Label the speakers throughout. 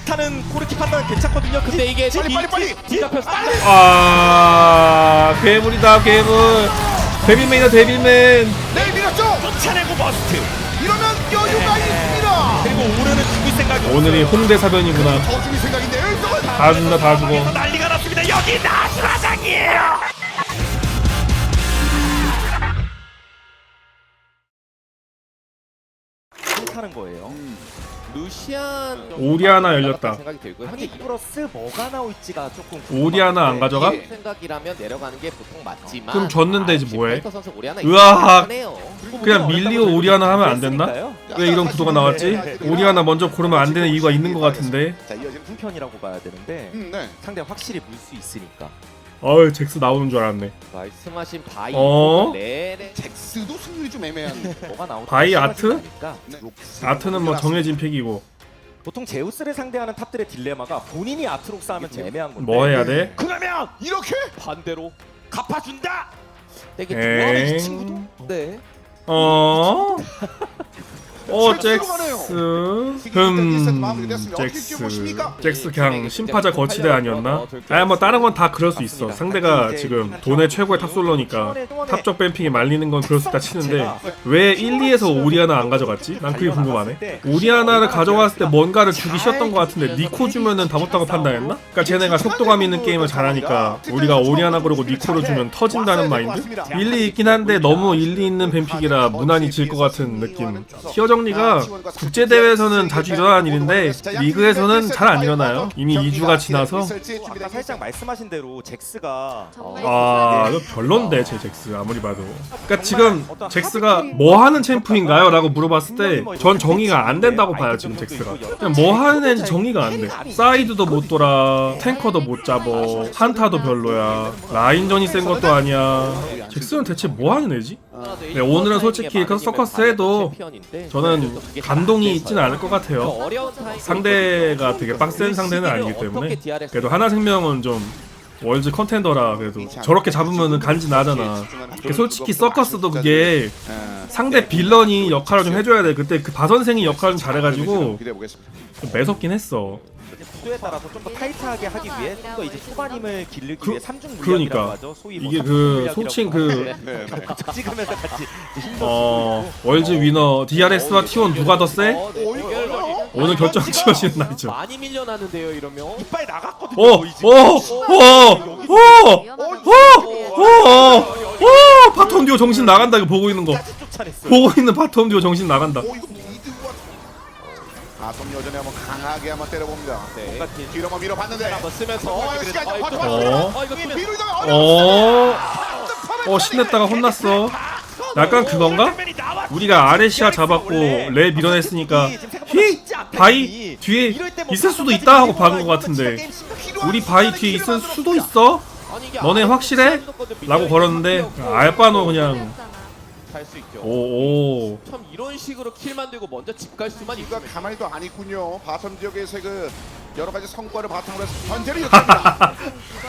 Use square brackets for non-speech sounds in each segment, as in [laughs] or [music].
Speaker 1: 스타는 코르키 판단 괜찮거든요. 근데 이게
Speaker 2: 빨리, 빨리, 빨리!
Speaker 1: 뒤잡혔어.
Speaker 3: 아 괴물이다 괴물 데빌맨이다 데빌맨
Speaker 2: 네 밀었죠.
Speaker 1: 쫓아내고 버스트.
Speaker 2: 이러면 여유가 있습니다.
Speaker 1: 그리고 오늘은 죽을 생각이
Speaker 3: 오늘이 홍대 사변이구나
Speaker 2: 더 죽일 생각인데요. 이쪽은
Speaker 3: 다 준다 다 죽어
Speaker 1: 난리가 났습니다. 여기 나수라장이에요. 하는 거예요.
Speaker 4: 루시안
Speaker 3: 오리아나 열렸다.
Speaker 4: 생각이 들고요.
Speaker 1: 하긴 플러스 뭐가 나올지가 조금
Speaker 3: 오리아나 안 가져가?
Speaker 4: 이 생각이라면 내려가는 게 보통 맞지만
Speaker 3: 그럼 졌는데 이제 뭐해?
Speaker 4: 선수 오리아나
Speaker 3: 으악.
Speaker 4: 하네요.
Speaker 3: 그냥 밀리오 오리아나 하면 안 됐나? 왜 이런 구도가 나왔지? 오리아나 먼저 고르면 안 되는 이유가 있는 것 같은데
Speaker 2: 자 이어지는
Speaker 1: 풍편이라고 봐야 되는데
Speaker 2: 음, 네.
Speaker 1: 상대 확실히 물 수 있으니까.
Speaker 3: 어우 잭스 나오는 줄 알았네
Speaker 4: 말씀하신 바이
Speaker 3: 어?
Speaker 4: 레레
Speaker 2: 잭스도 승률이 좀 애매한. [laughs]
Speaker 1: 뭐가 나올지
Speaker 3: 바이 아트?
Speaker 2: 네.
Speaker 3: 아트는 뭐 정해진 픽이고
Speaker 1: 보통 제우스를 상대하는 탑들의 딜레마가 본인이 아트록스 하면 좀 애매한 건데.
Speaker 3: 뭐 해야 돼?
Speaker 1: 그러면
Speaker 2: 이렇게
Speaker 1: 반대로 갚아준다.
Speaker 4: 되게
Speaker 3: 에이.
Speaker 4: 좋아하는 이 친구도 네.
Speaker 3: 어? [laughs] 어
Speaker 2: 잭스.
Speaker 3: 흠 잭스 잭스 그냥 심파자 거치대 아니었나? 아니 뭐 다른 건 다 그럴 수 있어. 상대가 지금 돈의 최고의 탑솔러니까 탑적 뱀픽에 말리는 건 그럴 수 있다 치는데 왜 1, 2에서 오리아나 안 가져갔지? 난 그게 궁금하네. 오리아나를 가져갔을 때 뭔가를 주기 싫었던 것 같은데 니코 주면은 다 못다고 판단했나? 그러니까 쟤네가 속도감 있는 게임을 잘하니까 우리가 오리아나 그러고 니코를 주면 터진다는 마인드? 일리 있긴 한데 너무 일리 있는 뱀픽이라 무난히 질 것 같은 느낌. 티어 정리가 국제 대회에서는 자주 일어나는 일인데 리그에서는 잘 안 일어나요 이미 2주가 지나서
Speaker 1: 아까 살짝 말씀하신 대로 잭스가
Speaker 3: 아, 이거 별론데 제 잭스 아무리 봐도. 그러니까 지금 잭스가 뭐 하는 챔프인가요? 라고 물어봤을 때 전 정의가 안 된다고 봐요 지금 잭스가. 그냥 뭐 하는 애인지 정의가 안 돼. 사이드도 못 돌아, 탱커도 못 잡어, 한타도 별로야, 라인전이 센 것도 아니야. 잭스는 대체 뭐 하는 애지? 네, 오늘은 솔직히 그 서커스 해도 저는 감동이 있진 않을 것 같아요.
Speaker 4: 어려운 타임
Speaker 3: 상대가 되게 빡센 상대는 아니기 때문에 그래도 하나 생명은 좀 월즈 컨텐더라 그래도 저렇게 잡으면은 간지 나잖아. 그 솔직히 서커스도 그게 상대 빌런이 역할을 좀 해줘야 돼. 그때 그 바선생이 역할을 좀 잘해가지고. 좀 매섭긴 했어.
Speaker 1: 구도에 따라서 좀 더 타이트하게 하기 위해 좀 더 이제 초반 힘을 기르기
Speaker 3: 그-
Speaker 1: 위해 삼중 물약이라고
Speaker 3: 그러니까.
Speaker 1: 하죠. 소위 뭐
Speaker 3: 이게
Speaker 1: 삼중
Speaker 3: 그 소칭
Speaker 1: 하는데
Speaker 3: 그
Speaker 2: 네, 네.
Speaker 1: 찍으면서 같이 힘도
Speaker 3: 어, 월즈 위너 DRS와 T1 누가 더 세?
Speaker 4: 어, 네.
Speaker 2: 어,
Speaker 3: 오늘 결정 지어지는 날이죠.
Speaker 4: 많이 밀려나는데요 이러면
Speaker 1: 이빨 나갔거든요.
Speaker 3: 오,
Speaker 1: 거의
Speaker 3: 오,
Speaker 1: 지금.
Speaker 3: 오, 오, 오, 오, 오, 바텀 듀오 정신 나간다 이거 보고 있는 거.
Speaker 1: 까지 쫓아냈어요.
Speaker 3: 보고 있는 바텀 듀오 정신 나간다.
Speaker 2: 이거 아tom 여전히 한번 강하게 한번 때려봅니다.
Speaker 1: 네.
Speaker 2: 뒤로 한번 밀어봤는데
Speaker 4: 한번 쓰면서
Speaker 2: 어, 시간
Speaker 4: 어,
Speaker 2: 버텨.
Speaker 4: 버텨. 어,
Speaker 2: 뒤로
Speaker 3: 어.
Speaker 2: 어
Speaker 3: 신냈다가 혼났어. 약간 그건가? 우리가 아레시아 잡았고 레 밀어냈으니까 히 바이 뒤에 있을 수도 있다 하고 박은 것 같은데 우리 바이 뒤에 있을 수도 있어? 너네 확실해? 라고 걸었는데 알바노 그냥
Speaker 4: 갈 수 있죠.
Speaker 3: 오 오
Speaker 4: 참 이런 식으로 킬 만들고 먼저 집 갈 수만
Speaker 2: 이거
Speaker 4: 있으면
Speaker 2: 가만히도 안 있군요. 바텀 지역에서 그 여러 가지 성과를 바탕으로 해서 현재를 [laughs] 이렇게합니다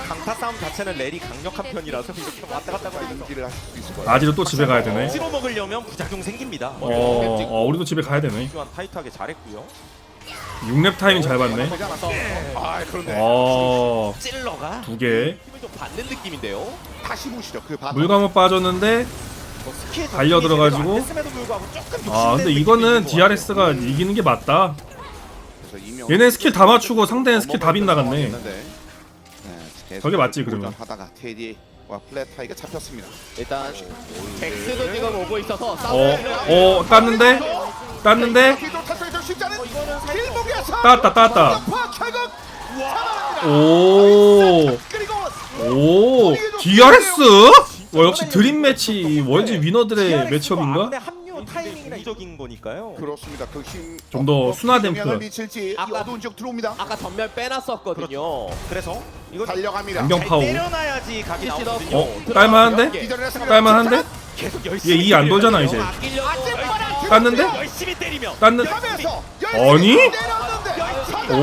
Speaker 1: 강타 싸움 자체는 렐이 강력한 편이라서 이렇게 왔다 갔다 거리면서
Speaker 2: 연기를 하실 수 있을 거예요.
Speaker 3: 아지로 또 집에 가야 되네.
Speaker 1: 찌로 먹으려면 부작용 생깁니다.
Speaker 3: 어, 어 우리도 집에 가야 되네.
Speaker 1: 또한 타이트하게 잘했고요.
Speaker 3: 6렙 타이밍 잘 봤네.
Speaker 2: 않았어. 아 그런데
Speaker 3: 어,
Speaker 1: 찔러가
Speaker 3: 두 개.
Speaker 4: 힘을 좀 받는 느낌인데요.
Speaker 2: 다시 보시죠. 그 바텀.
Speaker 3: 물감은 빠졌는데 달려 들어가지고. 아 근데 이거는 DRS가
Speaker 1: 같아요.
Speaker 3: 이기는 게 맞다. 얘네 스킬 다 맞추고 상대는 스킬 다 빗나갔네.
Speaker 2: 네,
Speaker 3: 저게 맞지, 그러면.
Speaker 2: 하다가 테디와 플랫타이가 잡혔습니다.
Speaker 4: 일단 잭스도 지금 오고 있어서
Speaker 3: 어,
Speaker 4: 싸움을
Speaker 3: 어, 땄는데? 땄는데?
Speaker 2: 기도 탈출이 좀 쉽지 않은 길목에서
Speaker 3: 따았다, 따았다.
Speaker 2: 파 결국
Speaker 3: 오,
Speaker 2: 그리고
Speaker 3: 오, DRS? 와, 역시 드림 매치 월즈 위너들의 매치업인가?
Speaker 1: 아군의 합류 타이밍이나 이적인 거니까요.
Speaker 2: 그렇습니다. 그힘
Speaker 3: 좀더 순화된
Speaker 2: 영향을
Speaker 3: 플.
Speaker 2: 미칠지 이
Speaker 4: 아까-
Speaker 2: 어두운 지역 들어옵니다.
Speaker 4: 아까 전멸 빼놨었거든요.
Speaker 1: 그래서 이거
Speaker 2: 달려갑니다.
Speaker 3: 안경
Speaker 1: 잘
Speaker 3: 파워.
Speaker 1: 때려놔야지 각이
Speaker 4: CC
Speaker 1: 나오거든요.
Speaker 3: 어, 딸만한데?
Speaker 2: 기다려
Speaker 3: 딸만한데?
Speaker 1: 계속 열심히
Speaker 3: 얘 이안 돌잖아
Speaker 1: 때리면서
Speaker 3: 이제.
Speaker 4: 아끼려고
Speaker 3: 땄는데?
Speaker 1: 열심히 때리면
Speaker 3: 땄는?
Speaker 2: 하면서
Speaker 3: 아니?
Speaker 2: 내렸는데
Speaker 3: 오,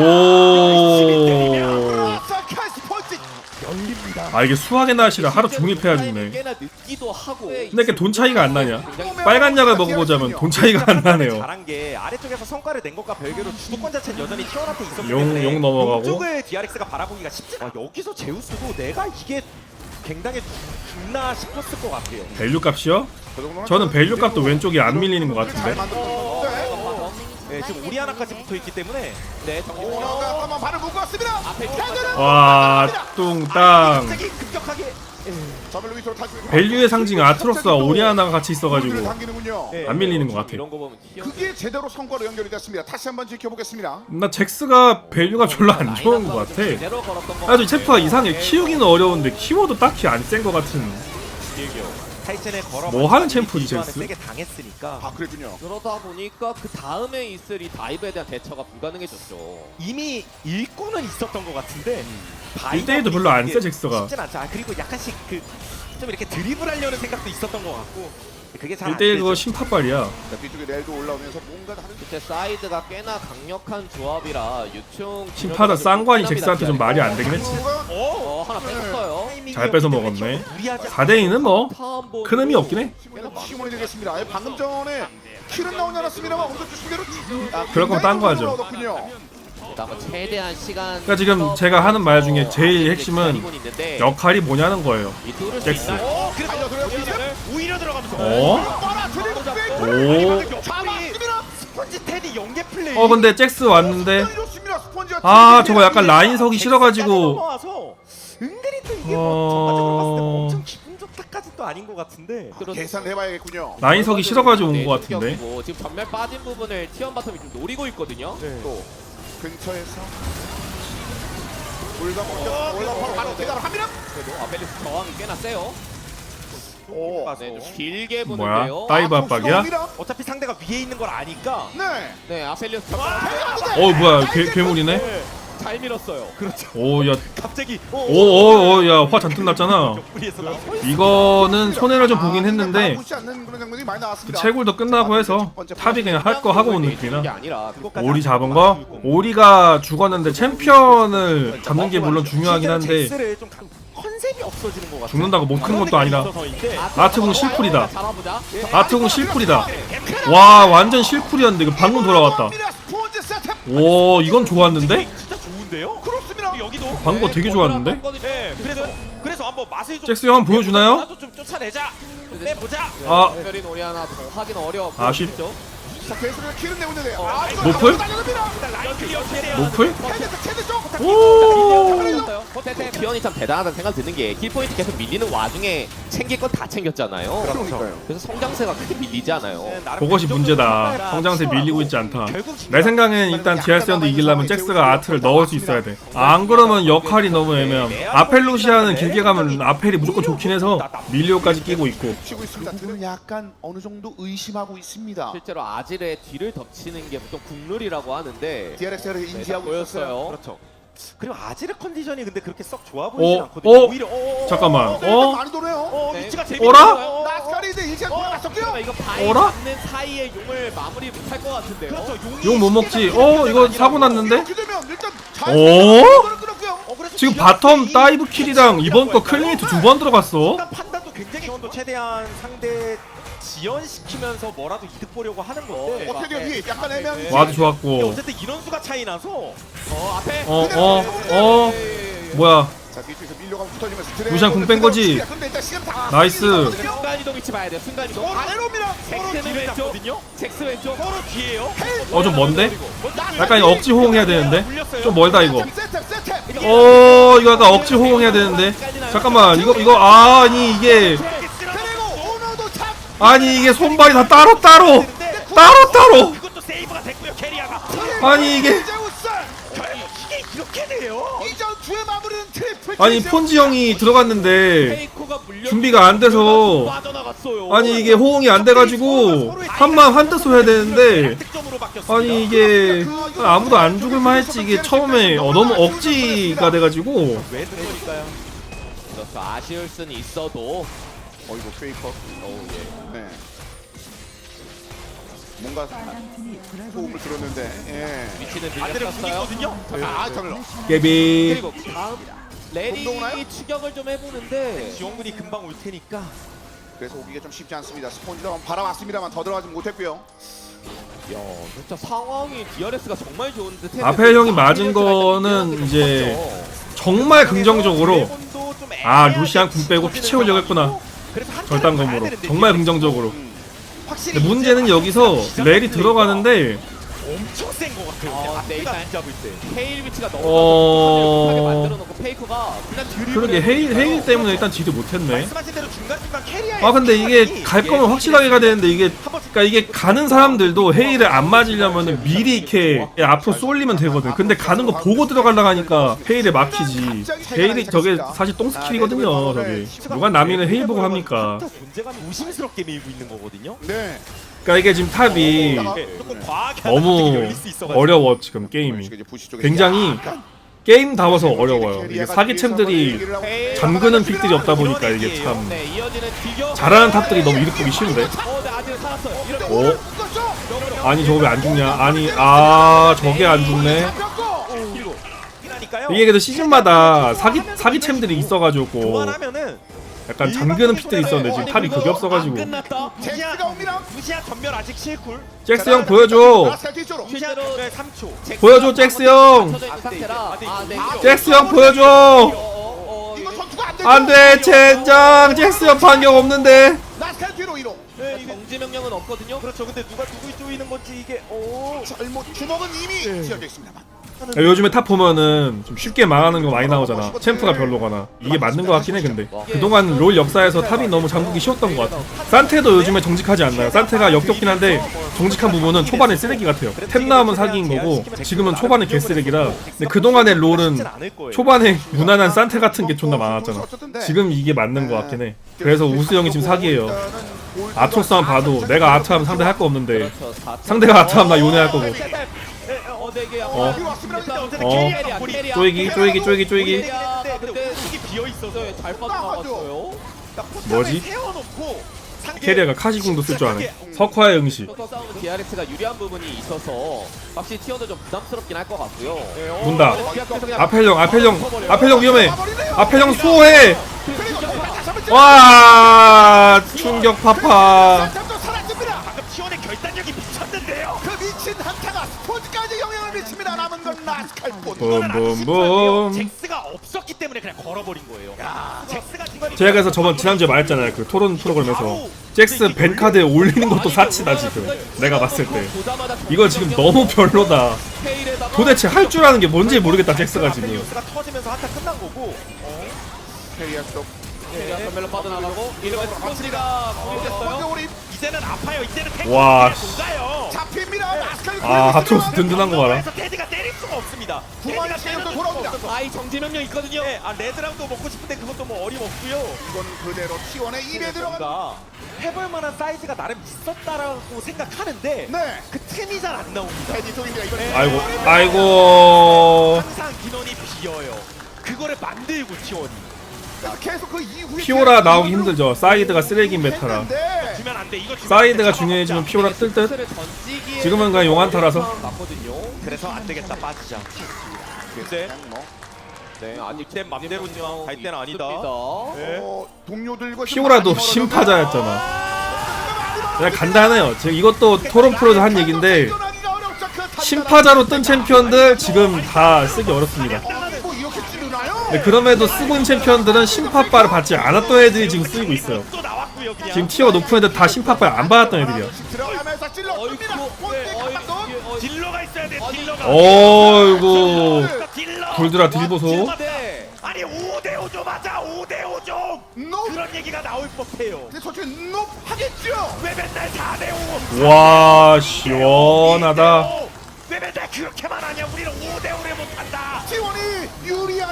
Speaker 3: 아 이게 수학의 날씨라 하루 종일 패야 죽네
Speaker 4: 꽤나 늦기도 하고.
Speaker 3: 근데 이렇게 돈 차이가 안 나냐? 빨간 약을 먹어보자면 돈 차이가 안 나네요.
Speaker 1: 잘한 게 아래쪽에서 성과를 낸 것과 별개로 주도권 자체는 여전히 티원한테 있었기
Speaker 3: 용-
Speaker 1: 때문에
Speaker 3: 용 넘어가고.
Speaker 1: 쪽을 DRX가 바라보기가 쉽지 않아 여기서 제우스도 내가 이게 굉장히 죽나 싶었을 것 같아요.
Speaker 3: 밸류 값이요? 저는 밸류 값도 왼쪽이 안 밀리는
Speaker 2: 것잘
Speaker 3: 같은데
Speaker 1: 네, 지금 오리아나까지 붙어 있기 때문에
Speaker 4: 네.
Speaker 2: 오너가 한번 발을 묶고 왔습니다.
Speaker 4: 앞에
Speaker 3: 와 뚱땅
Speaker 1: 갑자기 급격하게
Speaker 2: 점을 위로 다시
Speaker 3: 밸류의 상징 아트로스와 오리아나가 같이 있어가지고
Speaker 2: 당기는군요.
Speaker 1: 네.
Speaker 3: 안 밀리는 것 같아
Speaker 4: 이런 거 보면 티어.
Speaker 2: 그게 제대로 성과로 연결이 됐습니다. 다시 한번 지켜보겠습니다.
Speaker 3: 나 잭스가 밸류가 별로 안 좋은 것 같아
Speaker 4: 제대로 걸었던 거.
Speaker 3: 아주 이 챕터가 이상해 키우기는 어려운데 키워도 딱히 안 센 것 같은
Speaker 1: 걸어
Speaker 3: 뭐 하는 챔프지, 잭스?
Speaker 1: 세게 당했으니까
Speaker 2: 아 그랬군요.
Speaker 4: 그러다 보니까 그 다음에 있을 이 다이브에 대한 대처가 불가능해졌죠.
Speaker 1: 이미 읽고는 있었던 것 같은데
Speaker 3: 일대일도 별로 안 세, 잭스가.
Speaker 1: 쉽진 않죠 아, 그리고 약간씩 그 좀 이렇게 드리블하려는 생각도 있었던 것 같고 그게 잘안
Speaker 3: 1대1 그거
Speaker 1: 되죠.
Speaker 3: 심파빨이야
Speaker 2: 자, 뒤쪽에 렐도 올라오면서 뭔가 다른
Speaker 4: 그때 사이드가 꽤나 강력한 조합이라 유충
Speaker 3: 심파다 쌍관이 잭스한테 좀 말이 안 되긴 했지
Speaker 2: 친구가
Speaker 4: 어 하나 뺏었어요.
Speaker 1: 타이밍이
Speaker 3: 잘 뺏어 먹었네.
Speaker 1: 좀 무리하지
Speaker 3: 4대2는 뭐 큰 의미 없긴 해
Speaker 2: 시몬이 되겠습니다. 예, 방금 전에 킬은 나오지 않았습니다만 오른쪽 아,
Speaker 3: 그럴 거면 딴거 하죠.
Speaker 4: 그다음에 최대한 시간.
Speaker 3: 그러니까 지금 제가 하는 말 중에 제일 핵심은 역할이 뭐냐는 거예요 잭스.
Speaker 1: 어,
Speaker 2: 달려들어요, 피즈.
Speaker 1: 오히려 들어가면서
Speaker 3: 어? 오.
Speaker 2: 뺏고 잡았습니다.
Speaker 1: 스펀지 테디 연계 플레이
Speaker 3: 어 근데 잭스 왔는데
Speaker 2: 이렇습니다. 스펀지가
Speaker 3: 아 저거 약간 라인 서기 싫어가지고
Speaker 1: 넘어와서 은근히 또 이게
Speaker 3: 어.
Speaker 1: 뭐 전반적으로 봤을 때 뭐 엄청 기분 좋다까지 또 아닌 것 같은데
Speaker 2: 계산해봐야겠군요.
Speaker 3: 라인 서기 싫어가지고 온 것 같은데
Speaker 4: 지금 전멸 빠진 부분을 티언 바텀이 좀 노리고 있거든요.
Speaker 1: 네.
Speaker 2: 또 근처에서 올가 먼저 올가 바로 바로 대답을 합니다.
Speaker 4: 그래도 아벨리스 저항이 꽤나 세요.
Speaker 2: 오.
Speaker 1: 봐서.
Speaker 4: 네, 좀 길게
Speaker 3: 뭐야
Speaker 4: 보는데요.
Speaker 3: 다이브
Speaker 2: 아,
Speaker 3: 압박이야?
Speaker 1: 어차피 상대가 위에 있는 걸 아니까
Speaker 2: 네.
Speaker 4: 네, 아펠리스 저항
Speaker 3: 어 뭐야 괴, 괴물이네
Speaker 4: 잘 밀었어요.
Speaker 1: 그렇죠
Speaker 3: 오 야
Speaker 1: 갑자기
Speaker 3: 오 오 오 야 화 잔뜩 났잖아
Speaker 1: 옆구리에서
Speaker 3: 이거는 손해를 좀 보긴
Speaker 2: 아,
Speaker 3: 했는데
Speaker 2: 무시 않는 그런 장면이 많이
Speaker 3: 그
Speaker 2: 나왔습니다.
Speaker 3: 채굴도 끝나고 해서 탑이 그냥 할 거 하고
Speaker 4: 온게
Speaker 3: 느낌이라
Speaker 4: 아니라 그것까지
Speaker 3: 오리 잡은 거? 오리가 죽었는데 챔피언을 잡는 게 물론 중요하긴 한데
Speaker 1: 잭스를 좀 강- 컨셉이 없어지는 것 같아
Speaker 3: 죽는다고 못큰 것도 아니라
Speaker 1: 아,
Speaker 3: 아트공 실풀이다
Speaker 4: 잡아보자.
Speaker 3: 아트공 실풀이다 와 완전 실풀이었는데 이거 방금 돌아왔다. 오 이건 좋았는데? 방금 되게 좋았는데?
Speaker 1: 네 그래서 그래서 한번 맛을 좀
Speaker 3: 잭스 형 보여주나요?
Speaker 1: 나도 좀 쫓아내자 좀 빼보자
Speaker 3: 아
Speaker 4: 별인 오리 하나 더 하긴 어려워.
Speaker 3: 아쉽.
Speaker 2: 자, 계속해서 킬을 내고 있는데.
Speaker 1: 어,
Speaker 2: 아,
Speaker 3: 노플?
Speaker 2: 달려듭니다.
Speaker 3: 노플?
Speaker 2: 헤드 헤드 쪽.
Speaker 3: 오
Speaker 4: 비언이 참 대단하다는 생각 드는 게 킬포인트 계속 밀리는 와중에 챙길 건 다 챙겼잖아요.
Speaker 2: 그러니까요.
Speaker 4: 그래서 성장세가 크게 밀리지 않아요.
Speaker 3: 그것이 문제다 성장세 밀리고 있지 않다 내 생각엔 일단 디알세언도 이기려면 잭스가 아트를 넣을 수 있어야 돼 안 그러면 역할이 너무 애매함 아펠루시아는 길게 가면 아펠이 무조건 좋긴 해서 밀리오까지 끼고 있고
Speaker 2: 치고 있습니다. 들은 약간 어느 정도 의심하고 있습니다.
Speaker 4: 실제로 아 질의 뒤를 덮치는 게 보통 국룰이라고 하는데
Speaker 2: DRX를
Speaker 4: 네, 딱
Speaker 2: 인지하고 있었어요.
Speaker 4: 보였어요.
Speaker 1: 그렇죠 그리고 아지르 컨디션이 근데 그렇게 썩 좋아 보이진
Speaker 3: 어?
Speaker 1: 않거든요
Speaker 3: 어?
Speaker 1: 오히려 어, 어, 어,
Speaker 3: 잠깐만
Speaker 1: 어,
Speaker 3: 어?
Speaker 2: 많이 도네요.
Speaker 1: 어,
Speaker 4: 네.
Speaker 1: 위치가? 재밌어요
Speaker 2: 나스카리드 일시간 돌아갔었고요.
Speaker 4: 이거 바위
Speaker 3: 어라?
Speaker 4: 잡는 사이에 용을 마무리 못할 것 같은데요.
Speaker 1: 그렇죠 용이
Speaker 3: 욕 못 먹지 어 이거 사고 났는데
Speaker 2: 이렇게 되면 일단 잘
Speaker 3: 오?
Speaker 2: 이거를 끊었고요.
Speaker 1: 어, 그래서
Speaker 3: 지금
Speaker 1: DRX
Speaker 3: 바텀
Speaker 1: 이
Speaker 3: 다이브 킬이랑 이번 거 클리니트 두 번 들어갔어
Speaker 1: 판단도 굉장히 최대한 상대 지연시키면서 뭐라도 이득 보려고 하는 건데
Speaker 2: 어떻게 돼요? 위 약간 애매한 위치.
Speaker 3: 와도
Speaker 1: 이게
Speaker 3: 좋았고
Speaker 1: 어쨌든 인원수가 차이 나서
Speaker 4: 어 앞에
Speaker 3: 어 어 어 뭐야
Speaker 2: 자 뒤쪽에서 밀려가 붙어지면서 드래곤
Speaker 3: 루시안 궁 뺀 거지?
Speaker 2: 근데 일단 시간 다
Speaker 3: 나이스.
Speaker 4: 순간 이동 위치 봐야 돼. 순간 이동.
Speaker 1: 서로
Speaker 4: 잭스는
Speaker 1: 뒤를
Speaker 4: 왼쪽.
Speaker 1: 잡거든요
Speaker 4: 잭스 왼쪽.
Speaker 1: 서로 뒤에요
Speaker 3: 어 좀 먼데? 약간 이거 억지 호응해야 되는데. 좀 멀다 이거. 어 이거 약간 억지 호응해야 되는데 잠깐만 이거 이거 아니 이게. 아니 이게 손발이 다 따로 따로 따로 따로
Speaker 1: 그것도 세이브가 됐고요 캐리아가
Speaker 3: 아니 이게
Speaker 2: 이제우스.
Speaker 1: 이게 이렇게 돼요
Speaker 2: 이전 주의 마무리는 트리플.
Speaker 3: 아니 폰지 형이 들어갔는데
Speaker 4: 페이커가 물려
Speaker 3: 준비가 안 돼서
Speaker 4: 빠져나갔어요.
Speaker 3: 아니 이게 호응이 안 돼가지고 한만 한뜻 해야 되는데
Speaker 1: 득점으로 바뀌었습니다
Speaker 3: 아니 이게 아무도 안 죽을만 했지 이게 처음에 어, 너무 억지가 돼가지고
Speaker 1: 왜 그러니까요
Speaker 4: 그렇죠. 아쉬울 수는 있어도
Speaker 2: 어이구 페이커.
Speaker 4: 어우 예.
Speaker 2: 네. 뭔가 소음을 들었는데. 예.
Speaker 4: 위치는
Speaker 1: 반대로
Speaker 4: 밀렸었어요.
Speaker 1: 궁이거든요
Speaker 2: 아 잠깐만.
Speaker 3: 깨비
Speaker 4: 그리고 다음 레리
Speaker 2: 좀 오나요?
Speaker 4: 추격을 좀 해보는데
Speaker 1: 지원군이 금방 올 테니까
Speaker 2: 그래서 오기가 좀 쉽지 않습니다. 스폰지도 한번 바라봤습니다만 더 들어가지 못했고요.
Speaker 4: 야 진짜 상황이 DRS가 정말 좋은데 테드
Speaker 3: 앞에 형이 맞은 거는 이제. 정말 긍정적으로 좀아 루시안 궁 빼고 피 채우려고 했구나 절단검으로 정말 긍정적으로
Speaker 2: 음.
Speaker 3: 근데 문제는 여기서 렐이 들어가는데
Speaker 1: 엄청 센것 같아요.
Speaker 4: 어,
Speaker 1: 앞에가
Speaker 4: 네, 일단
Speaker 1: 잡을 때.
Speaker 4: 헤일 위치가 너무
Speaker 3: 어.
Speaker 4: 만들어 놓고 페이커가 그냥
Speaker 3: 그러게 헤일. 헤일 때문에 일단 딜을 못했네
Speaker 1: 말씀하신 대로 중간 중간 캐리어.
Speaker 3: 아 근데 이게 갈 거면 확실하게 가야 되는데 이게 그러니까 이게 가는 사람들도 헤일을 안 맞으려면 미리 이렇게 앞으로 쏠리면 되거든 근데 가는 거 보고 들어가려고 하니까 헤일에 막히지 헤일이 저게 사실 똥 스킬이거든요 저게 누가 남이는 헤일 보고 합니까
Speaker 1: 의심스럽게 밀고 있는 거거든요.
Speaker 2: 네.
Speaker 3: 그러니까 이게 지금 탑이
Speaker 1: 네,
Speaker 3: 너무. 어려워 지금 게임이 굉장히 게임 다워서 어려워요 이게 사기챔들이 잠그는 픽들이 없다 보니까 이게
Speaker 4: 참네
Speaker 3: 잘하는 탑들이 너무 이득 보기 쉬운데
Speaker 4: 어, 네,
Speaker 3: 오 아니 저거 왜 안 죽냐 아니 아 저게 안 죽네. 이게 그래도 시즌마다 사기 사기챔들이 있어가지고 약간 잠그는 픽들이 있었는데 지금 탑이 그게 없어가지고
Speaker 4: 안 끝났다.
Speaker 2: 잭스가 옵니다.
Speaker 1: 무시한 전멸 아직 실쿨.
Speaker 3: 잭스 형 보여줘
Speaker 2: 뒤쪽으로.
Speaker 1: 전멸 3초.
Speaker 3: 보여줘, 잭스 형!
Speaker 4: 상태라. 아, 네.
Speaker 3: 잭스 형 보여줘
Speaker 4: 어, 어, 어,
Speaker 2: 이거 전투가 안 되죠.
Speaker 3: 안돼 젠장 잭스 형 반격 없는데
Speaker 2: 라스칼 뒤로 이로.
Speaker 1: 네, 이게
Speaker 4: 정지 명령은 없거든요.
Speaker 1: 그렇죠. 근데 누가 누구 쪼이는 건지 이게 오.
Speaker 2: 잘못 주먹은 이미 쥐어져 있습니다만.
Speaker 3: 야, 요즘에 탑 보면은 좀 쉽게 망하는 거 많이 나오잖아. 챔프가 별로거나. 이게 맞는 거 같긴 해 근데. 그동안 롤 역사에서 탑이 너무 잠그기 쉬웠던 것 같아. 산테도 요즘에 정직하지 않나요? 산테가 역겹긴 한데 정직한 부분은 초반에 쓰레기 같아요. 템 나오면 사기인 거고 지금은 초반에 개쓰레기라. 근데 그동안의 롤은 초반에 무난한 산테 같은 게 존나 많았잖아. 지금 이게 맞는 거 같긴 해. 그래서 우수 형이 지금 사기예요. 아토스만 봐도 내가 아트하면 상대 할 거 없는데 상대가 아트하면 나 요네 할 거고
Speaker 4: 어, 네,
Speaker 3: 어. 어. 쪼이기 쪼이기 쪼이기 쪼이기
Speaker 1: 비어 있어서
Speaker 4: 네, 잘 빠져나갔어요.
Speaker 3: 뭐지? 캐리어가 카시궁도 쓸 줄 아네 석화의 응시
Speaker 4: 서서 싸움은 DRX가 유리한 부분이 있어서 확실히 티어도 좀 부담스럽긴 할 것 같고요.
Speaker 3: 문다 아펠령 아펠령 아펠령 위험해 아펠령 수호해 그와 충격 파파
Speaker 2: 탑도 사라집니다.
Speaker 1: 방금 티원의 결단력이 미쳤는데요.
Speaker 2: 그 미친 남은 건 라스칼 뿐.
Speaker 3: 붐붐붐
Speaker 1: 잭스가 없었기 때문에 그냥 걸어버린 거예요. 잭스가 지금
Speaker 3: 제가 그래서 저번 지난주에 말했잖아요. 그 토론 프로그램에서. 잭스 벤카드에 올리는 것도 사치다 지금. 내가 봤을 때. 이거 지금 너무 별로다. 도대체 할 줄 아는 게 뭔지 모르겠다 잭스가 지금.
Speaker 1: 아펠리오스가 터지면서 한타 끝난 거고.
Speaker 2: 캐리어 쪽.
Speaker 4: 캐리아 전멸로 빠져나가고 이러면 스포츠가 공격됐어요.
Speaker 2: 우리
Speaker 1: 이제는 아파요. 이제는 탱크
Speaker 3: 와,
Speaker 1: 뭔가요?
Speaker 2: 잡힙니다. 라스칼
Speaker 3: 아 하트로스 든든한 거 봐라
Speaker 1: 테디가 때릴 수가 없습니다.
Speaker 2: 구만의
Speaker 1: 테디가
Speaker 2: 체력도
Speaker 1: 때려줄
Speaker 2: 돌아옵니다.
Speaker 1: 없어서.
Speaker 4: 아이 정지명령 있거든요.
Speaker 1: 네, 아 레드라운드 먹고 싶은데 그것도 뭐 어림없고요.
Speaker 2: 이건 그대로 T1의 입에 들어간.
Speaker 1: 뭔가 해볼 만한 사이즈가 나름 있었다라고 생각하는데
Speaker 2: 네.
Speaker 1: 그 틈이 잘 안 나옵니다.
Speaker 2: 테디 쪽입니다. 이건
Speaker 3: 아이고 아이고
Speaker 1: 항상 인원이 비어요. 그거를 만들고 지원이
Speaker 3: 피오라 나오기 힘들죠 사이드가 쓰레기 메타라 사이드가. 중요해지면 피오라 뜰듯
Speaker 4: 스를 던지기에
Speaker 3: 지금은 그냥 용한타라서.
Speaker 4: 맞거든요.
Speaker 1: 그래서 안 되겠다. 빠지자. 근데
Speaker 2: 뭐
Speaker 4: 네, 아직
Speaker 1: 이땐 맘대로냐. 갈 때는 아니다. 네.
Speaker 2: 어, 동료들과 좀
Speaker 3: 피오라도 심파자였잖아 그냥 간단해요 지금 이것도 토론 프로에서 한 얘긴데.
Speaker 2: 그
Speaker 3: 심파자로 뜬 챔피언들 지금 다 쓰기 어렵습니다
Speaker 2: 어, 뭐 이렇게 찌르나요?
Speaker 3: 네, 그럼에도 쓰고 있는 챔피언들은 심파바를 받지 않았던 애들이 지금 쓰이고 있어요. 지금 티어 높은 애들 다 심파바를 안 받았던 애들이야
Speaker 2: 들어가면서.
Speaker 4: 어이구,
Speaker 1: 딜러가 있어야 돼. 딜러가.
Speaker 3: 불들아 딜 보소
Speaker 4: 네.
Speaker 1: 아니 5대 5좀 하자. 5대 5좀.
Speaker 2: 높.
Speaker 1: 그런 얘기가 나올 법해요.
Speaker 2: 근데 솔직히 높 하겠죠.
Speaker 1: 왜 맨날 4대 5?
Speaker 3: 와 시원하다
Speaker 1: 왜 맨날 그렇게만 하냐? 우리는 5대 5를 못한다.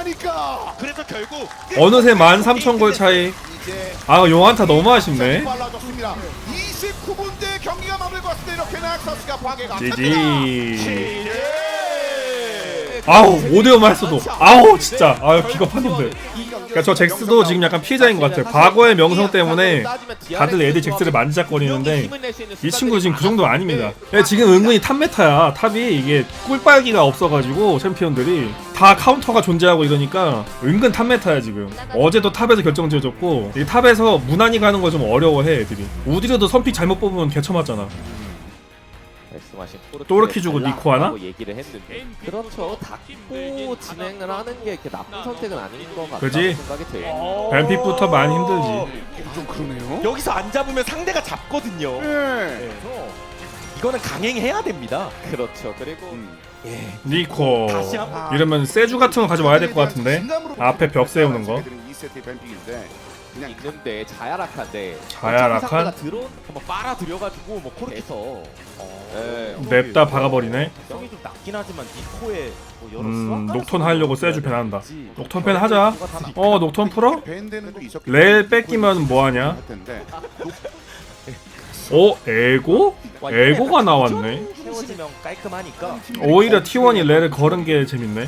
Speaker 2: T1이 유리하니까.
Speaker 1: 그래서 결국
Speaker 3: 어느새 13,000골 차이.
Speaker 2: 이제
Speaker 3: 아 용한타 너무 아쉽네.
Speaker 2: 빨라졌습니다. 29분 대 경기가 마무리되었을 때 이렇게 낙서스가 파괴가
Speaker 3: 지지.
Speaker 2: 됩니다.
Speaker 4: 네,
Speaker 3: 아우 5대5만 했어도. 아우 진짜. 아유 비겁한 놈들 그러니까 저 잭스도 지금 약간 피해자인 것 같아요. 과거의 명성 때문에 다들 애들 잭스를 만지작거리는데 이 친구 지금 그 정도 아닙니다. 야, 지금 은근히 탑 메타야. 탑이 이게 꿀빨기가 없어가지고 챔피언들이 다 카운터가 존재하고 이러니까 은근 탑 메타야 지금. 어제도 탑에서 결정 지어졌고 이 탑에서 무난히 가는 거좀 어려워해 애들이. 우디로도 선픽 잘못 뽑으면 개쳐맞잖아
Speaker 4: 말씀하신
Speaker 3: 또르키 주고 니코 하나?
Speaker 4: 얘기를 했는데 그렇죠 닫고 진행을 하는 게 이렇게 나쁜 선택은 아닌 것 같다는
Speaker 3: 그지?
Speaker 4: 생각이
Speaker 1: 어.
Speaker 3: 뱀픽부터 많이 힘들지
Speaker 2: 좀 그러네요.
Speaker 1: 여기서 안 잡으면 상대가 잡거든요.
Speaker 2: 예.
Speaker 1: 그래서 이거는 강행해야 됩니다.
Speaker 4: 그렇죠 그리고
Speaker 2: 음.
Speaker 1: 예.
Speaker 3: 니코
Speaker 1: 다시 한번
Speaker 3: 이러면 세주 같은 거 가져와야 될 것 같은데 앞에 벽 세우는 거
Speaker 2: 이 세트의 뱀픽인데 그냥
Speaker 4: 있는데 자야락한데
Speaker 3: 자야락한?
Speaker 4: 상대가 들어온
Speaker 1: 한번 빨아들여가지고 뭐 코르키
Speaker 4: 해서
Speaker 1: 예.
Speaker 3: 냅다 박아버리네
Speaker 1: 성이 좀 낮긴 하지만 니코의 뭐 여러
Speaker 3: 음,
Speaker 1: 수학
Speaker 3: 녹톤 하려고 세주 펜 한다. 녹톤 펜 하자. 어 녹톤 풀어? 렐
Speaker 2: 때문에
Speaker 3: 뺏기면 뭐하냐?
Speaker 2: 할 텐데.
Speaker 3: 어 에고? 에고가 나왔네 오히려 T1이 렐을 걸은 게 재밌네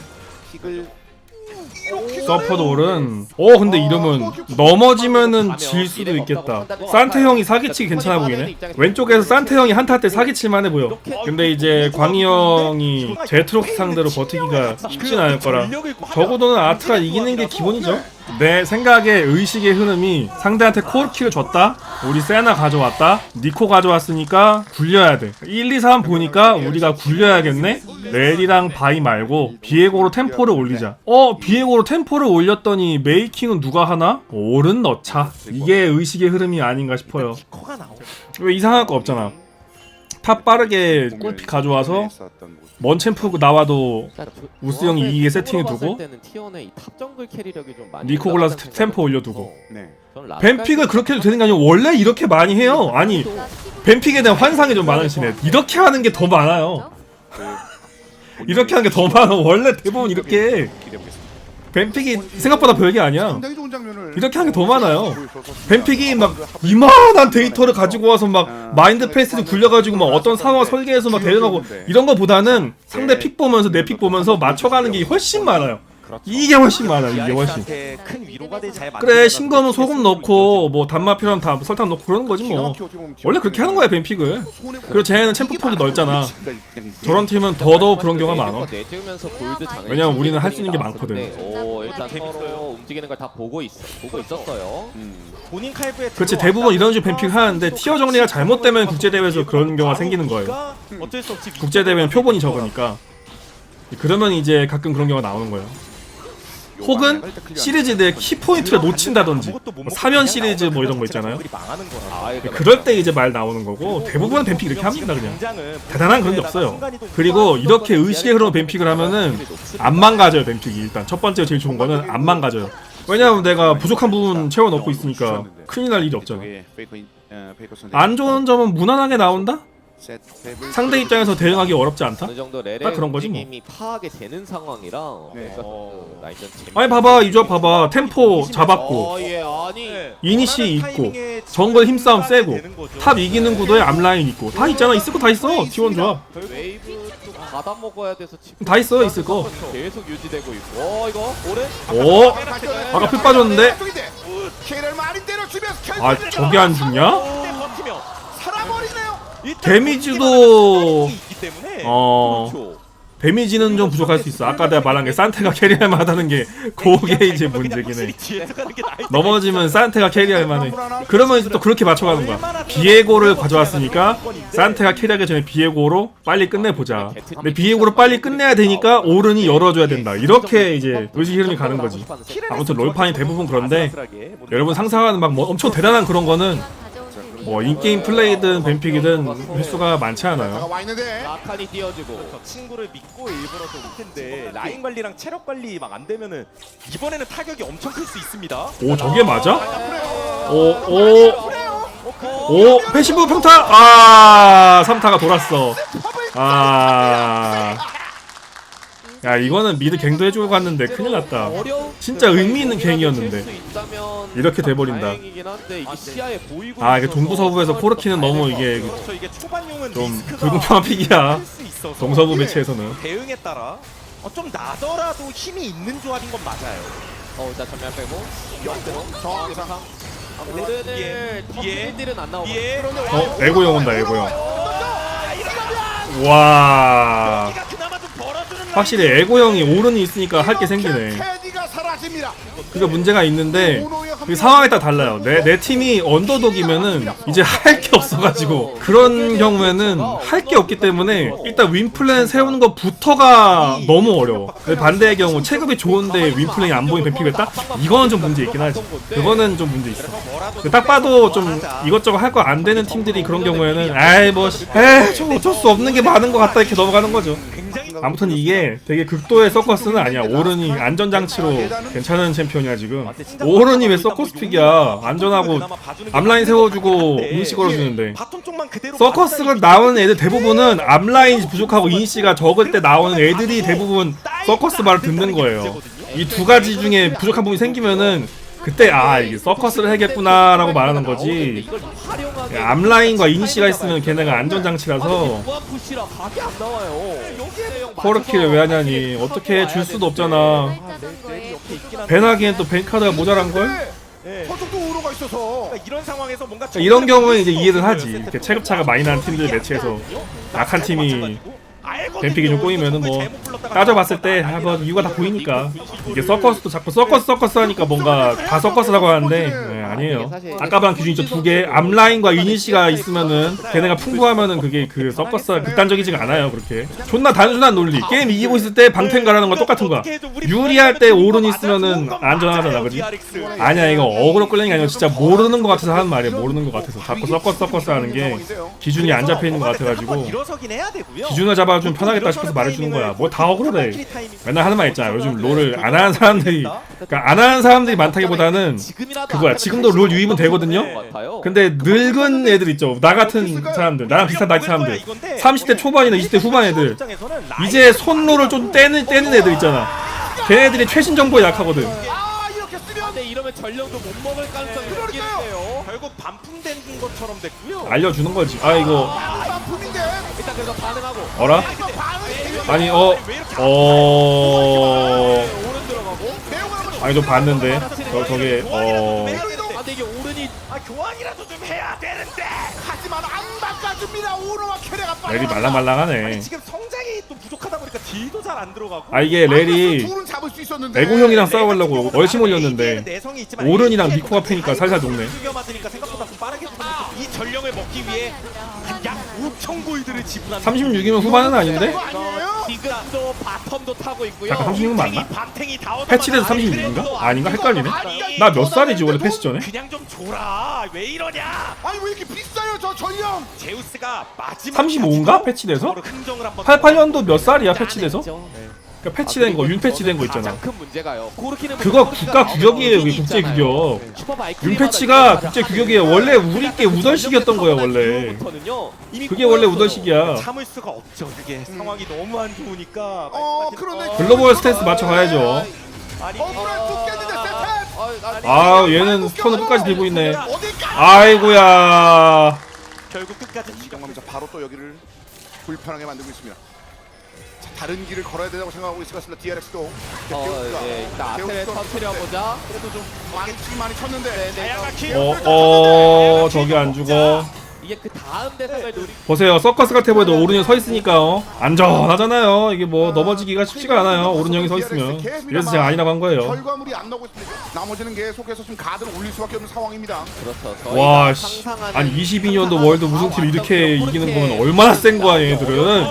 Speaker 3: 서퍼 돌은 어 근데 이러면 넘어지면은 질 수도 있겠다. 산테 형이 사기치기 괜찮아 보이네? 왼쪽에서 산테 형이 한타 때 사기칠만 해 보여. 근데 이제 광희 형이 제트록스 상대로 버티기가 쉽진 않을 거라. 적어도는 아트가 이기는 게 기본이죠. 내 생각에 의식의 흐름이 상대한테 코르키를 줬다. 우리 세나 가져왔다. 니코 가져왔으니까 굴려야 돼. 1, 2, 3 보니까 우리가 굴려야겠네? 렐이랑 바이 말고 비에고로 템포를 올리자. 어 비 에고로 템포를 올렸더니 메이킹은 누가 하나? 올은 넣자. 이게 의식의 흐름이 아닌가 싶어요.
Speaker 1: 나오.
Speaker 3: 왜 이상할 거 없잖아. 탑 빠르게 꿀픽 가져와서 먼 챔프 나와도 우스 형이 이기게 세팅해 두고 니코 골라서
Speaker 4: 올라갔다는
Speaker 3: 템포 올려두고.
Speaker 2: 네.
Speaker 3: 뱀픽을 그렇게 해도 되는 게 아니고 원래 이렇게 많이 해요. 아니 뱀픽에 대한 환상이 좀 많으시네. 이렇게 하는 게 더 많아요. 이렇게 하는 게 더 많아. 원래 대부분 이렇게 뱀픽이 생각보다 별게 아니야.
Speaker 2: 상당히 좋은 장면을
Speaker 3: 이렇게 하는 게 더 많아요. 뱀픽이 막 이만한 데이터를 가지고 와서 막 마인드 페이스를 굴려가지고 막 어떤 상황 설계해서 막 대응하고 이런 거보다는 상대 픽 보면서 내 픽 보면서 맞춰가는 게 훨씬 많아요 이게 훨씬 많아 이게 훨씬.
Speaker 1: 한테 큰 위로가 되잘
Speaker 3: 그래 싱거면 소금 넣고 뭐 단맛 필요하면 다 설탕 넣고 그러는 거지 뭐. 원래 그렇게 하는 거야 뱀픽을. 그리고 쟤는 챔프 폭이 넓잖아. 저런 팀은 더더욱 그런 경우가 많아.
Speaker 4: 내주면서 골드 장을
Speaker 3: 왜냐면 우리는 할수 있는 게 많거든.
Speaker 4: 오 일단
Speaker 1: 재밌어요.
Speaker 4: 서로 움직이는 걸다 보고 있었어요.
Speaker 1: 본인 칼부에
Speaker 3: 그렇지 대부분 이런 식으로 뱀픽 하는데 티어 정리가 잘못되면 국제대회에서 그런 경우가 생기는 거예요.
Speaker 1: 어쩔 수 없이
Speaker 3: 국제대회는 표본이 적으니까. 그러면 이제 가끔 그런 경우가 나오는 거예요 혹은 시리즈 내 키포인트를 놓친다든지 뭐 사면 시리즈 뭐 이런 거 있잖아요.
Speaker 4: 아,
Speaker 3: 그럴 때 이제 말 나오는 거고 대부분은 뱀픽 이렇게 합니다 그냥. 대단한 그런 게 없어요. 그리고 이렇게 의식의 흐름 뱀픽을 하면은 안 망가져요 뱀픽이. 일단 첫 번째 제일 좋은 거는 안 망가져요. 왜냐하면 내가 부족한 부분 채워 넣고 있으니까 큰일 날 일이 없잖아. 안 좋은 점은 무난하게 나온다? 상대 입장에서 대응하기 어렵지 않다?
Speaker 4: 어느 정도 레레
Speaker 3: 딱 그런 거지 뭐.
Speaker 4: 움직임이 파악이 되는 상황이라
Speaker 2: 네.
Speaker 4: 그 라인전 재밌.
Speaker 3: 아니 봐봐 이 조합 봐봐 템포 잡았고
Speaker 4: 어, 예, 아니.
Speaker 3: 이니시 있고 정글 힘싸움 세고 탑 이기는 구도에 앞라인 있고 다 있잖아 있을 거 다 있어 T1 조합
Speaker 4: 웨이브 받아 먹어야 돼서 지금
Speaker 3: 다 있어, 있을 거.
Speaker 4: 계속 유지되고 있고. 어, 이거 오래?
Speaker 3: 오 아까 풀 빠졌는데
Speaker 2: 때려주면서
Speaker 3: 아 저게 안 죽냐?
Speaker 1: 버티면
Speaker 2: 살아버리네요.
Speaker 3: 데미지도 어
Speaker 4: 그렇죠.
Speaker 3: 데미지는 좀 부족할 수 있어. 아까 내가 말한 게 산테가 캐리할 만하다는 게 [laughs] 그게 이제 문제긴 해. 넘어지면 산테가 캐리할 만해. 그러면 이제 또 그렇게 맞춰가는 거야. 비에고를 가져왔으니까 산테가 캐리하기 전에 비에고로 빨리 끝내보자. 근데 비에고로 빨리 끝내야 되니까 오른이 열어줘야 된다. 이렇게 이제 의식 흐름이 가는 거지. 아무튼 롤판이 대부분 그런데 여러분 상상하는 막 뭐 엄청 대단한 그런 거는 뭐 인게임 플레이든 뱀픽이든 횟수가 많지 않아요
Speaker 2: 있는데
Speaker 4: 라칸이 띄워주고.
Speaker 1: 저 친구를 믿고 일부러 좀 텐데 라인 관리랑 체력 관리 막 안 되면은 이번에는 타격이 엄청 클 수 있습니다.
Speaker 3: 오 저게 맞아? 오오오 오, 패시브 평타 아 3타가 돌았어 아. 야 이거는 미드 갱도 해주고 갔는데 큰일 났다. 진짜 의미 있는 갱이었는데. 이렇게 돼버린다.
Speaker 4: 이게 시야에 보이고
Speaker 3: 아 이게
Speaker 4: 있어서
Speaker 3: 동부 서부에서 코르키는 너무 이게 좀 불공평한 [laughs] 픽이야. 동서부 매치에서는.
Speaker 1: 대응에 따라. 어, 좀 나더라도 힘이 있는 조합인 건 맞아요.
Speaker 4: 어, 자 전면 빼고. 옆으로.
Speaker 2: 정확히 상.
Speaker 4: 아,
Speaker 1: 뒤에,
Speaker 4: 오른을 터트린들은 안 나오고
Speaker 1: 예.
Speaker 3: 어 에고형 온다 에고형 와. 확실히 에고 형이 오른이 있으니까 할 게 생기네 그게 문제가 있는데 그 상황에 따라 달라요. 내, 내 팀이 언더독이면은 이제 할 게 없어가지고 그런 경우에는 할 게 없기 때문에 일단 윈플랜 세우는 것부터가 너무 어려워. 반대의 경우 체급이 좋은데 윈플랜이 안 보이는 뱀픽을 딱? 이거는 좀 문제 있긴 하지. 그거는 좀 문제 있어. 그딱 봐도 좀 이것저것 할 거 안 되는 팀들이 그런 경우에는 아이 뭐 씨, 에이 저 어쩔 수 없는 게 많은 것 같다 이렇게 넘어가는 거죠 아무튼 이게 되게 극도의 서커스는 아니야. 오른이 안전장치로 괜찮은 챔피언이야 지금. 오른이 왜 서커스 픽이야? 안전하고 앞라인 세워주고 인시 걸어주는데. 서커스가 나오는 애들 대부분은 앞라인이 부족하고 인시가 적을 때 나오는 애들이 대부분 서커스 말을 듣는 거예요. 이 두 가지 중에 부족한 부분이 생기면은 그때 아 이게 서커스를 해야겠구나라고 말하는 거지. 앞라인과 인시가 있으면 걔네가 안전장치라서 코르키를 왜 하냐니. 어떻게 줄 수도 없잖아. 배나기엔 또 벤카드가 모자란걸?
Speaker 1: 네.
Speaker 2: 저쪽도 우로가 있어서.
Speaker 1: 그러니까 이런 상황에서 뭔가
Speaker 3: 그러니까 이런 경우에 이제 이해를 하지. 이렇게 체급차가 많이 나는 팀들 매치에서 약한 팀이 뱀픽이 좀 꼬이면은 뭐 따져봤을 때 아, 뭐 이유가 다 보이니까. 이게 서커스도 자꾸 서커스 서커스 하니까 뭔가 다 서커스라고 하는데. 네, 아니에요. 아까방 기준이 저두개 앞라인과 이니시가 있으면은 걔네가 풍부하면은 그게 그 서커스가 극단적이지가 않아요 그렇게. 존나 단순한 논리. 게임 이기고 있을 때 방템 가라는 건 똑같은 거야. 유리할 때 오른 있으면은 안전하잖아 그지? 아니야 이거 어그로 끌리는 게 아니라 진짜 모르는 것 같아서 하는 말이야. 모르는 것 같아서. 자꾸 서커스 서커스 하는 게 기준이 안 잡혀 있는 것 같아가지고. 기준을 잡아주면 편하겠다 싶어서 말해주는 거야. 뭐 다 억울해. 맨날 하는 말 있잖아. 요즘 롤을 안 하는 사람들이, 그러니까 안 하는 사람들이 많다기보다는 그거야. 지금도 롤 유입은 되거든요. 근데 늙은 애들 있죠. 나 같은 사람들, 나랑 비슷한 나이 사람들, 30대 초반이나 20대 후반 애들, 이제 손롤을 좀 떼는 떼는 애들 있잖아. 걔네들이 최신 정보에 약하거든.
Speaker 2: 아 이렇게 쓰면
Speaker 4: 근데 이러면 전령도 못 먹을 가능성이
Speaker 2: 그러니까요.
Speaker 4: 있겠네요.
Speaker 1: 결국 반품된 것처럼 됐고요.
Speaker 3: 알려주는 거지. 아 이거
Speaker 2: 반품인데
Speaker 4: 일단 그래서 반응하고
Speaker 3: 어라?
Speaker 2: 이거 반응이
Speaker 3: 아니 어 어.
Speaker 4: 오른 들어가고.
Speaker 3: 아니 저 봤는데 저 저게 어.
Speaker 4: 아 이게 오른이
Speaker 1: 아 교환이라도 좀 해야 되는데.
Speaker 2: 하지만 안 바꿔줍니다 캐리가 빨리
Speaker 3: 렐이
Speaker 1: 아니,
Speaker 3: 말랑말랑하네.
Speaker 1: 지금 성장이 또 부족하다 보니까 딜도 잘 안 들어가고.
Speaker 3: 아 이게 렐이
Speaker 2: 둘은 잡을 수 있었는데
Speaker 3: 레고 형이랑 싸우려고 얼씬 올렸는데 오른이랑 니코가 패니까 살살 녹네.
Speaker 1: 죽여 맞으니까 생각보다 좀 빠르게 죽는 이 전령을 먹기 위해 약 5천 골드를 지불한
Speaker 3: 36이면 후반은 아닌데?
Speaker 2: 그거 아니에요?
Speaker 4: 지금도 바텀도 타고 있고요.
Speaker 3: 잠깐 36은 맞나?
Speaker 1: 다 얻어맞아.
Speaker 3: 패치돼서 36인가? 아닌가? 헷갈리네. 나몇 살이지 원래 패치 전에?
Speaker 1: 그냥 좀 줘라. 왜 이러냐?
Speaker 2: 아니 왜 이렇게 비싸요 저 전령
Speaker 1: 제우스가 마지막
Speaker 3: 35인가? 패치돼서?
Speaker 1: 흥정을 한번
Speaker 3: 88년도 몇 살이야 패치돼서?
Speaker 4: 네.
Speaker 3: 그러니까 패치된 거, 윤 패치된 거 있잖아.
Speaker 4: 큰 문제가요.
Speaker 3: 그거 국가 규격이에요,
Speaker 4: 우선이
Speaker 3: 국제
Speaker 4: 있잖아요.
Speaker 3: 규격. 윤 패치가 국제 규격이에요. 원래 우리 게 우덜식이었던 거야 원래. 그게 원래. 우덜식이야.
Speaker 1: 참을 수가 없죠. 그게 상황이 너무 안 좋으니까.
Speaker 2: 어, 그러네.
Speaker 1: 어,
Speaker 3: 글로벌 스탠스 맞춰 가야죠.
Speaker 1: 아,
Speaker 4: 아, 아
Speaker 3: 얘는 스톤을 끝까지 들고 있네. 아이고야.
Speaker 1: 결국 끝까지
Speaker 2: 이정맘자 바로 또 여기를 불편하게 만들고 있습니다 자, 다른 길을 걸어야 된다고 생각하고 있을 것 같습니다. DRX도.
Speaker 4: 어, 네, 일단 앞에 터트려 보자.
Speaker 2: 그래도 좀 많이 많이 쳤는데
Speaker 1: 다양하게
Speaker 3: 어, 어, 저기 안 죽어.
Speaker 4: 이게 그 다음 대상을 노리.
Speaker 3: 보세요. 서커스 같아 보여도 오른이 서 있으니까 요. 안전하잖아요. 이게 뭐 넘어지기가 쉽지가 않아요. 오른 형이 서 있으면. 그래서 제가 아니라고 한 거예요.
Speaker 2: 결과물이 안 나오고 있습니다. 나머지는 계속해서 좀 가드를 올릴 수밖에 없는 상황입니다.
Speaker 4: 그렇죠.
Speaker 3: 와
Speaker 4: 저희가
Speaker 3: 씨.
Speaker 4: 상상하는
Speaker 3: 아니 22년도 월드 우승팀 이렇게 이기는 거면 얼마나 센 거야 얘들은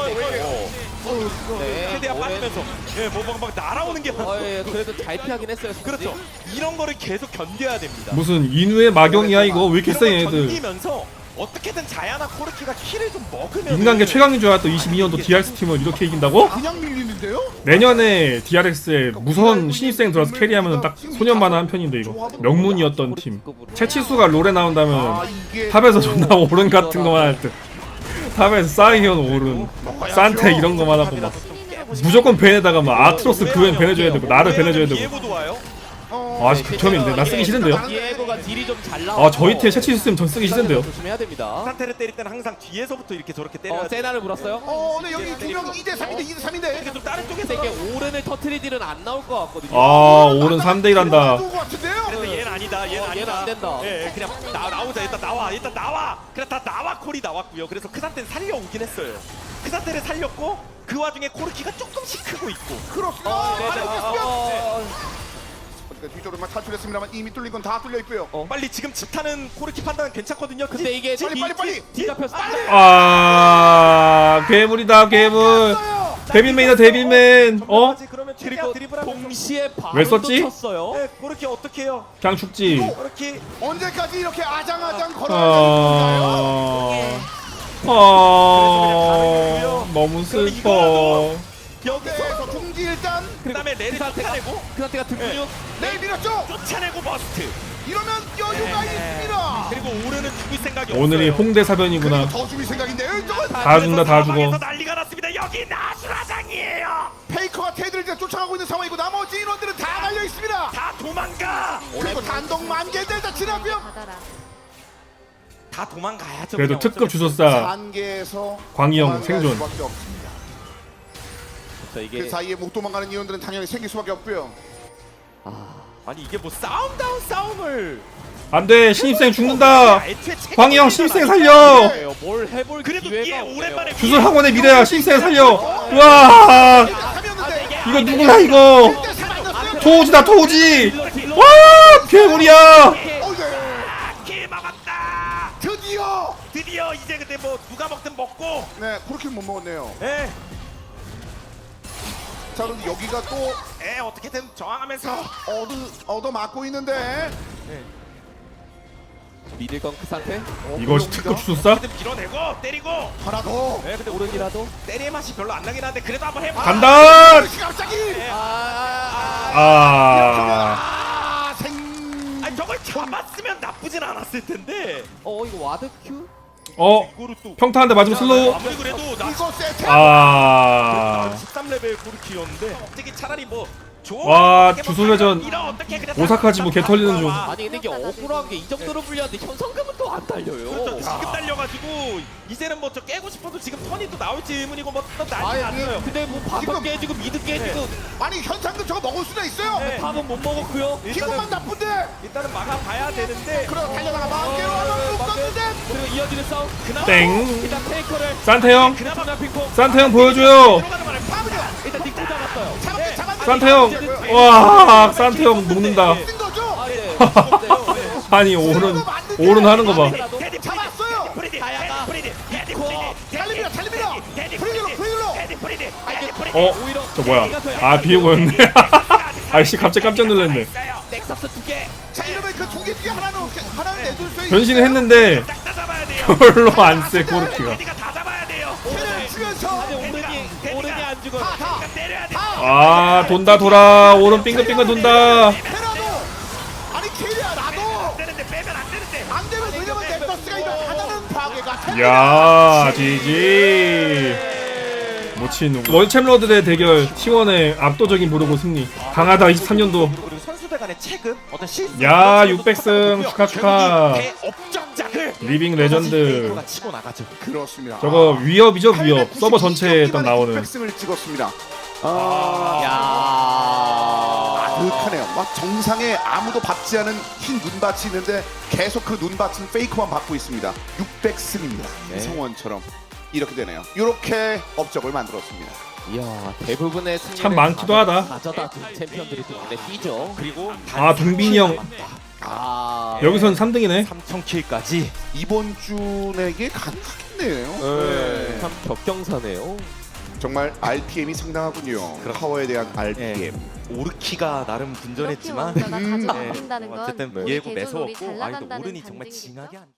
Speaker 4: 네,
Speaker 1: 최대한
Speaker 4: 오랜-
Speaker 1: 빠지면서 예, 뭐막 막 날아오는 게
Speaker 4: 어, 예, 그래도 잘 피하긴 했어요.
Speaker 1: 그렇죠. 이런 거를 계속 견뎌야 됩니다.
Speaker 3: 무슨 인후의 마경이야 이거 왜 이렇게
Speaker 1: 세걸
Speaker 3: 얘들
Speaker 1: 견디면서 어떻게든 자야나 코르키가 킬을 좀 먹으면
Speaker 3: 인간계 최강인 줄 알았던 22년도 DRX 팀을 이렇게 이긴다고?
Speaker 2: 그냥 밀리는데요?
Speaker 3: 내년에 DRX에 무서운 신입생 들어서 캐리하면 딱 소년만한 한 편인데 이거 명문이었던 팀 채치수가 롤에 나온다면
Speaker 2: 아 이게
Speaker 3: 탑에서 존나 오른 같은 거만 할 듯. 탑에서 사이언 오른, 산테 이런 거만 하고 막 무조건 벤에다가 막 아트로스 그웬 벤해줘야 되고 나를 벤해줘야 되고
Speaker 2: 어,
Speaker 3: 아, 극혐인데 나 쓰기 싫은데요.
Speaker 4: 디에고가 딜이 좀잘 나와.
Speaker 3: 아 저희 팀 채취 시스템 전 쓰기 싫은데요.
Speaker 4: 조심해야 됩니다.
Speaker 1: 상태를 때릴 때는 항상 뒤에서부터 이렇게 저렇게 때려야
Speaker 4: 어, 세나를 물었어요.
Speaker 2: 어, 네 여기 두명 2대 3인데 2대 3인데.
Speaker 1: 이렇게 좀 다른 쪽에서
Speaker 4: 근데 이게 오른을 터트릴 딜은 안 나올 것 같거든요.
Speaker 3: 아 오른 3대1 한다.
Speaker 2: 같은데요?
Speaker 1: 그래서 얘는 아니다 얘는
Speaker 4: 어,
Speaker 1: 아니다
Speaker 4: 얘는 안 된다.
Speaker 1: 예, 예, 그냥 나, 나오자 일단 나와 일단 나와 그냥 다 나와 콜이 나왔고요 그래서 그 상태는 살려오긴 했어요 그 상태를 살렸고 그 와중에 코르키가 조금씩 크고 있고
Speaker 2: 크로스가
Speaker 4: 어, 네, 네,
Speaker 2: 하나
Speaker 4: 어,
Speaker 2: 됐으면.
Speaker 4: 어, 어.
Speaker 2: 어떻게 뒤쪽으로만 탈출했습니다만 이미 뚫린 건 다 뚫려 있고요.
Speaker 4: 어.
Speaker 1: 빨리 지금 집타는 코르키 판단은 괜찮거든요
Speaker 4: 근데 이게
Speaker 2: 빨리, 빨리, 빨리.
Speaker 4: 뒤 잡혔어.
Speaker 3: 아 괴물이다 괴물. 데빌맨이다 데빌맨. 어?
Speaker 1: 그러면
Speaker 4: 그리고 동시에 바로
Speaker 3: 왜 썼지?
Speaker 4: 쳤어요.
Speaker 1: 네, 코르키 어떻게 해요
Speaker 3: 그냥 죽지.
Speaker 1: 코르키
Speaker 2: 언제까지 이렇게 아장아장 걸어야 되는 건가요?
Speaker 3: 아, 아, 너무 슬퍼.
Speaker 1: 여기서
Speaker 2: 그래서 중지 일단
Speaker 1: 그 다음에 레를 쫓아내고
Speaker 4: 그 상태가 등근육.
Speaker 2: 네 밀었죠.
Speaker 1: 쫓아내고 버스트
Speaker 2: 이러면 여유가
Speaker 1: 네.
Speaker 2: 있습니다.
Speaker 1: 그리고 오르는 죽을 생각이
Speaker 3: 오늘이
Speaker 1: 없어요
Speaker 3: 홍대 사변이구나.
Speaker 2: 더 죽일 생각인데 요. 이쪽은
Speaker 3: 다 죽는다 다 죽어.
Speaker 1: 사방에서 난리가 났습니다 여기 나수라장이에요
Speaker 2: 페이커가 테드를 이제 쫓아가고 있는 상황이고 나머지 인원들은 다 달려 있습니다.
Speaker 1: 다 도망가
Speaker 2: 그리고 단독 만개들 다 지나고요.
Speaker 5: 받아라.
Speaker 1: 다 도망가야죠
Speaker 3: 그래도
Speaker 1: 그냥
Speaker 3: 특급. 주소사
Speaker 2: 단계에서
Speaker 3: 광희 형
Speaker 2: 도망갈
Speaker 3: 생존.
Speaker 2: 수밖에 없습니다.
Speaker 4: 자, 이게
Speaker 2: 그 사이에 못 도망가는 인원들은 당연히 생길 수밖에 없고요.
Speaker 1: 아니 이게 뭐 싸움 다운 싸움을
Speaker 3: 안돼 신입생 죽는다.
Speaker 1: 애초에 책임을
Speaker 3: 광희 형 신입생
Speaker 1: 건
Speaker 3: 살려.
Speaker 4: 네, 뭘 해볼
Speaker 1: 그래도
Speaker 4: 기회가
Speaker 1: 이게
Speaker 4: 없네요.
Speaker 1: 오랜만에
Speaker 3: 주술 학원의 미래야 신입생 살려. 와
Speaker 2: 3이었는데
Speaker 3: 이거 누구야 이거?
Speaker 2: 1대 3 아니었어요?
Speaker 3: 토우지다 토우지.
Speaker 4: 딜러, 딜러.
Speaker 3: 와 괴물이야.
Speaker 2: 어.
Speaker 1: 길 막았다
Speaker 2: 드디어
Speaker 1: 드디어 이제 근데 뭐 누가 먹든 먹고
Speaker 2: 네 그렇게 못 먹었네요.
Speaker 1: 에,
Speaker 2: 자 그럼 여기가 또
Speaker 1: 에 어떻게든 저항하면서
Speaker 2: 얻어 얻어 맞고 있는데
Speaker 4: 믿을 건그 상태.
Speaker 3: 이것이 특급?
Speaker 1: 어떻게든 밀어내고 때리고
Speaker 2: 하나 더.
Speaker 1: 에 근데
Speaker 4: 오른이라도.
Speaker 1: 때릴 맛이 별로 안 나긴 한데 그래도 한번 해봐
Speaker 3: 간다.
Speaker 2: 갑자기
Speaker 4: 아, 아, 아.
Speaker 2: 아아 생.
Speaker 1: 아니 저걸 잡았으면 나쁘진 않았을 텐데
Speaker 4: 어, 이거 와드 큐?
Speaker 3: 어 평타 한 대 맞으면 슬로우.
Speaker 1: 아무리 그래도 나
Speaker 2: 이거 세트.
Speaker 3: 아
Speaker 1: 13레벨 코르키였는데 갑자기 차라리 뭐
Speaker 3: 와,
Speaker 1: 그냥
Speaker 3: 오사카지 뭐개 털리는 중.
Speaker 1: 아,
Speaker 4: 아니 근데 이게 억울한 게 이 정도로 불리한데 현상금은 또 안 달려요.
Speaker 1: 그렇죠. 지금 달려가지고 이제는 뭐 저 깨고 싶어도 지금 턴이 또 나올지 의문이고 뭐또 난리
Speaker 4: 아니
Speaker 1: 났어요.
Speaker 4: 근데 뭐
Speaker 2: 지금-
Speaker 4: 바텀 깨지고 미드 깨지고
Speaker 2: 아니 현상금 저거 먹을 수도 있어요.
Speaker 1: 네.
Speaker 4: 탑은 못 먹었고요.
Speaker 2: 기분만 나쁜데.
Speaker 1: 일단은 막아봐야 되는데
Speaker 2: 그럼 달려다가 만개로 하나 묶었는데.
Speaker 4: 그리고 이어지는 싸움.
Speaker 1: 그나마
Speaker 3: 땡.
Speaker 4: 일단 테이커를
Speaker 3: 산태 형
Speaker 4: 그나마 핑퐁.
Speaker 3: 산태 형 보여줘요.
Speaker 1: 들어가는 말에
Speaker 2: 파브죠.
Speaker 4: 일단 닉도 잡았어요.
Speaker 3: 산태 형. 와 산태 형 녹는다.
Speaker 2: 거죠. [laughs]
Speaker 4: 아.
Speaker 3: 아니 오른 오른 하는 거 봐.
Speaker 1: 테디
Speaker 2: 잡았어요.
Speaker 1: 프리디
Speaker 4: 다야가.
Speaker 1: 테디 프리디 테디
Speaker 4: 코어.
Speaker 1: 프리디
Speaker 2: 달립니다, 달립니다.
Speaker 1: 테디
Speaker 2: 프리딜로, 프리딜로.
Speaker 1: 테디 프리디 테디 프리디
Speaker 3: 어? 저 뭐야? 아 비에고였네. [laughs] 아이씨 갑자기 깜짝 놀랐네.
Speaker 4: 넥서스 두 개.
Speaker 2: 자 이러면 그 두개 중에 하나는 하나는 내줄 수 있어요.
Speaker 3: 변신을 했는데
Speaker 1: 딱 잡아야 돼요
Speaker 3: 별로 안 세 코르키
Speaker 1: 아
Speaker 3: 돈다 돌아 오른 빙글빙글 돈다.
Speaker 2: 페라도 아니 캐리야 나도
Speaker 1: 안 되는데 빼면 안 되는데
Speaker 2: 안 되면 왜냐면 넥서스가 이거 하나는 파괴가 됩니다.
Speaker 3: 야 지지. 모친 월챔러들의 대결 T1의 압도적인 무르고 승리. 강하다 23년도.
Speaker 1: 그리고 선수들 간의 체급 어떤 실수
Speaker 3: 야, 600승 축하, 축하. 리빙 레전드.
Speaker 1: 가 치고 나가죠
Speaker 2: 그렇습니다.
Speaker 3: 저거 위협이죠 위협. 서버 전체에 딱 나오는.
Speaker 2: 600승을 찍었습니다.
Speaker 4: 야.
Speaker 2: 아득하네요. 막 정상에 아무도 받지 않은 흰 눈밭이 있는데 계속 그 눈밭은 페이크만 받고 있습니다. 600승입니다.
Speaker 4: 네.
Speaker 2: 성원처럼 이렇게 되네요. 이렇게 업적을 만들었습니다.
Speaker 4: 이야 대부분의 승리를
Speaker 3: 참 많기도 하다.
Speaker 4: 가져다 준 챔피언들이 또 눈에 띄죠.
Speaker 1: 그리고
Speaker 3: 아 동빈이 형
Speaker 4: 아
Speaker 3: 여기선 3등이네.
Speaker 1: 3000킬까지
Speaker 2: 이번 주 내게 가능하겠네요.
Speaker 4: 네. 참 격경사네요.
Speaker 2: 정말 RPM이 상당하군요. 파워에 대한 RPM.
Speaker 1: 오르키가 나름 분전했지만
Speaker 5: 왕자가
Speaker 2: 음.
Speaker 5: 건
Speaker 1: 어쨌든
Speaker 5: 우리
Speaker 1: 예고 매서웠고
Speaker 5: 잘
Speaker 1: 아이도
Speaker 5: 나간다는
Speaker 1: 오른이 정말. 징하게 안